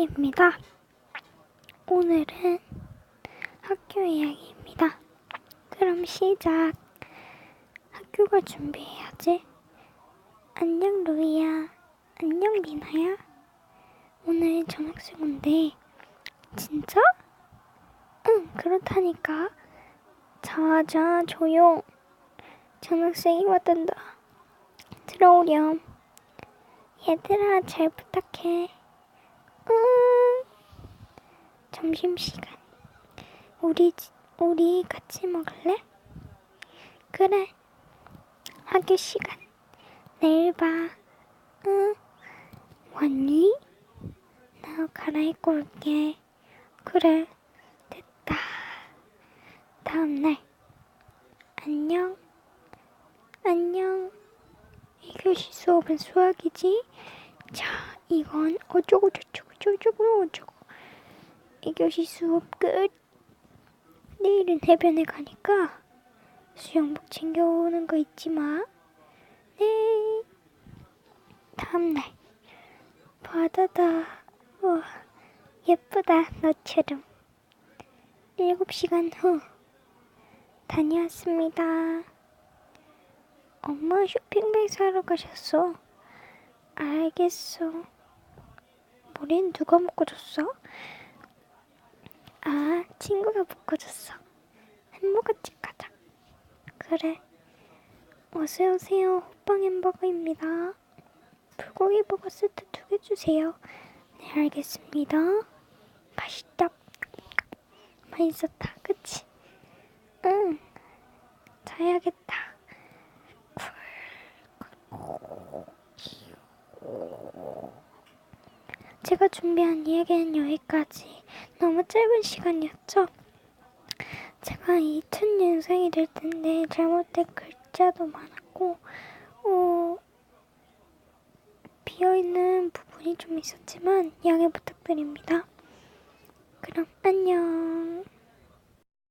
한입니다. 오늘은 학교 이야기입니다. 그럼 시작. 학교가 준비해야지. 안녕 루이야. 안녕 리나야. 오늘 전학생 온대. 진짜? 응, 그렇다니까. 자자 조용. 전학생이 왔단다. 들어오렴. 얘들아 잘 부탁해. 응. 점심시간. 우리 지- 우리 같이 먹을래? 그래. 학교 시간. 내일 봐. 응. 왔니? 나 갈아입고 올게. 그래. 됐다. 다음날. 안녕. 안녕. 이 교시 수업은 수학이지? 자, 이건 어쩌고 저쩌고 저쩌고 어쩌고. 이 교시 수업 끝. 내일은 해변에 가니까 수영복 챙겨오는 거 잊지 마. 네. 다음날. 바다다. 우와, 예쁘다, 너처럼. 일곱 시간 후. 다녀왔습니다. 엄마 쇼핑백 사러 가셨어. 알겠어. 머리는 누가 묶어줬어? 아, 친구가 묶어줬어. 햄버거집 가자. 그래. 어서 오세요. 호빵 햄버거입니다. 불고기 버거 세트 두 개 주세요. 네, 알겠습니다. 맛있다. 맛있었다. 그치? 응. 자야겠다. 제가 준비한 이야기는 여기까지. 너무 짧은 시간이었죠? 제가 이첫 영상이 될 텐데 잘못된 글자도 많았고, 어, 비어있는 부분이 좀 있었지만 양해 부탁드립니다.